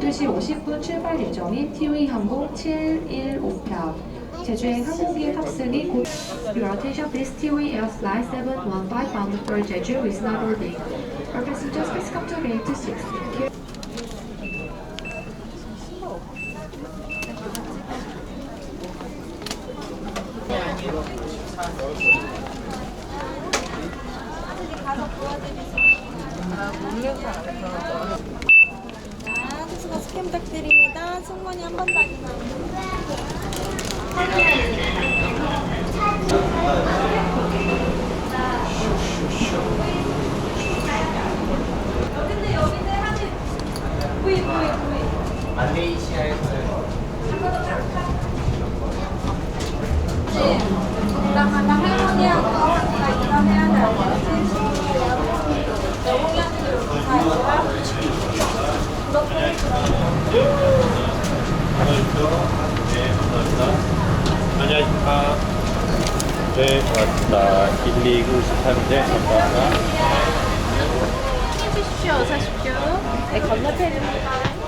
12시 50분 출발 예정인 티웨이 항공 715편 제주행 항공기의 탑승이 곧 Your attention please Tiwi Air Flight 715 bound for Jeju is now boarding. All passengers please come to gate 6. 자, 수수가 스캔 부탁드립니다. 승무원이 한 번더 할머니하 네, 고맙습니다. 129 13인데, 감사합니다. 해주십시오. 어서 오십시오. 네, 건너편입니다.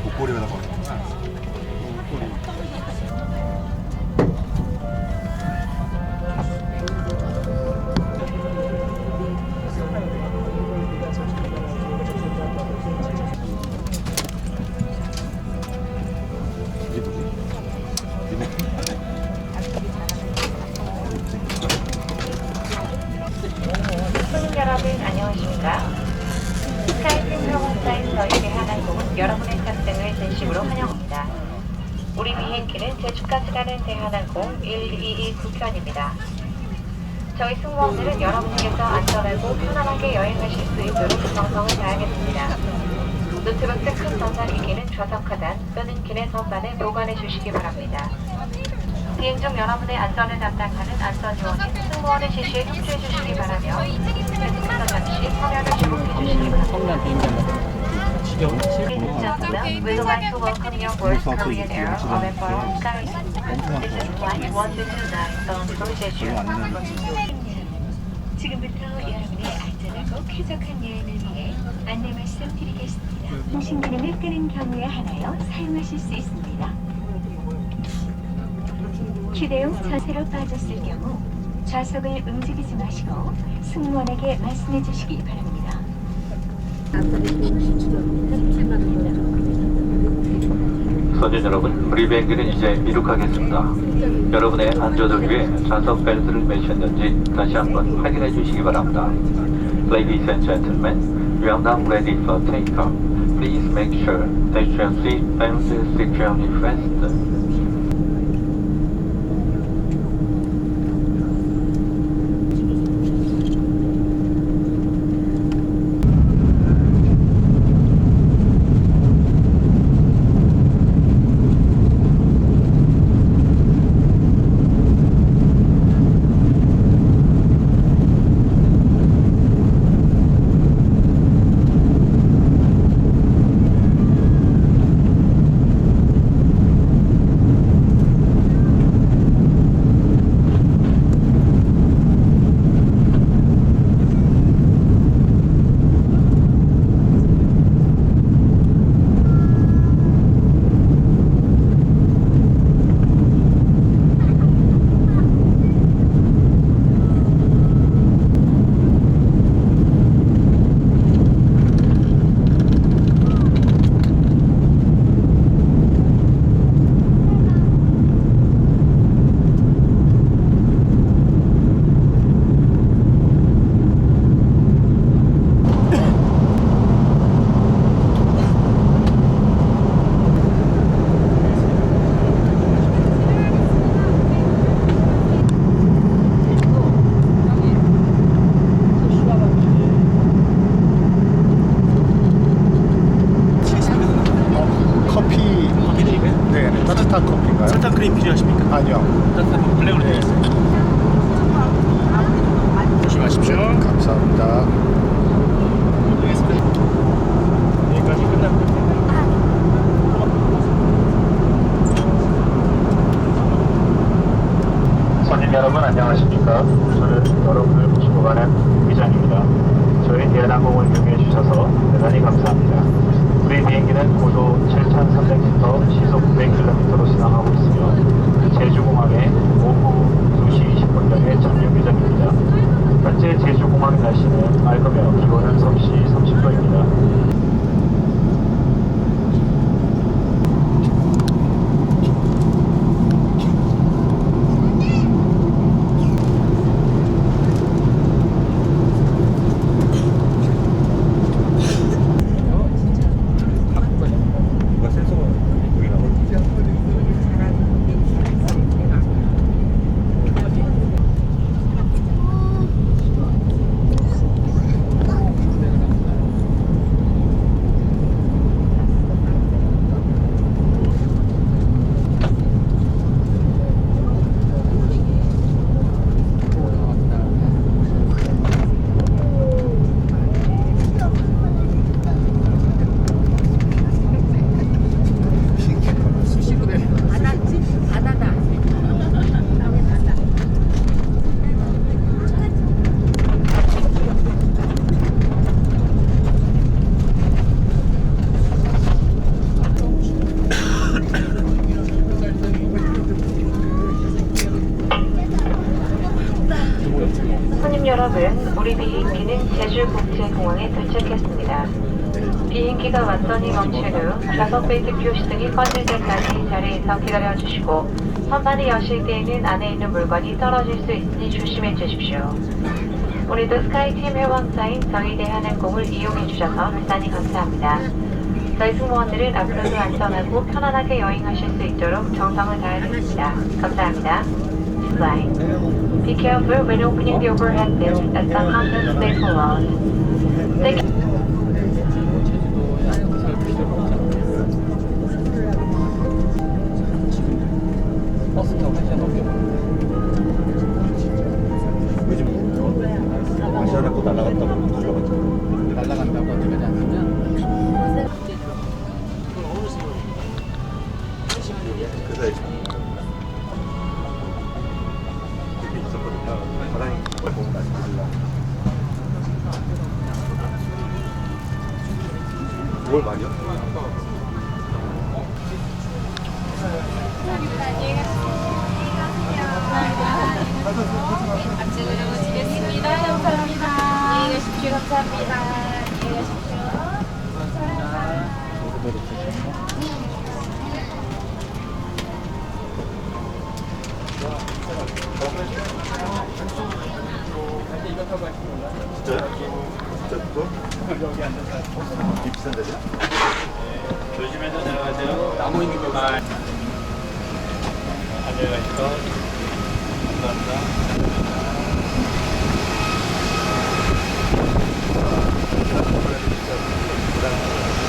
이거 그냥 목 우리 비행기는 제주까지 가는 대한항공 1229편입니다. 저희 승무원들은 여러분께서 안전하고 편안하게 여행하실 수 있도록 정성을 다하겠습니다. 노트북 등큰 전자기기는 좌석 하단 또는 기내 선반에 보관해 주시기 바랍니다. 비행 중 여러분의 안전을 담당하는 안전요원인 승무원의 지시에 협조해 주시기 바라며 배승선 잠시 화면을 주목해 주시기 바랍니다. Ladies and gentlemen, we would like to welcome you on board Korean Air on and from Sky. This is flight 1229 bound for Jeju. 지금부터 여러분의 안전을 꼭 쾌적한 여행을 위해 안내 말씀드리겠습니다. 통신 기능을 끄는 경우에 하나여 사용하실 수 있습니다. 휴대용 자세로 빠졌을 경우 좌석을 움직이지 마시고 승무원에게 말씀해 주시기 바랍니다. 선진 여러분, 우리 비행기는 이제 이륙하겠습니다. 여러분의 안전을 위해 좌석 벨트를 매셨는지 다시 한번 확인해 주시기 바랍니다. Ladies and gentlemen, we are now ready for takeoff. Please make sure that your seat belts is securely fastened. 후 좌석 벨트 표시등이 꺼질 때까지 자리에서 기다려 주시고 선반이 여실 때에는 안에 있는 물건이 떨어질 수 있으니 조심해 주십시오. 오늘도 스카이팀 회원사인 저희 대한항공을 이용해 주셔서 대단히 감사합니다. 저희 승무원들은 앞으로도 안전하고 편안하게 여행하실 수 있도록 정성을 다하겠습니다. 감사합니다. Fly. Be careful when opening the overhead bin as the contents may fall out. Thank you. 버스 타고 한 시간 넘게 요즘 아시아나고 날아갔다고 들려가지고 날아간다고 어디까지 않으면 그래서 그게 있었거든요. 사장님 그걸 보고 말씀드리려. 5월 말이요? 데냐? 조심해서 내려가세요. 나무 있는 거 봐. 안녕히 가시고. 감사합니다. 부담스러워.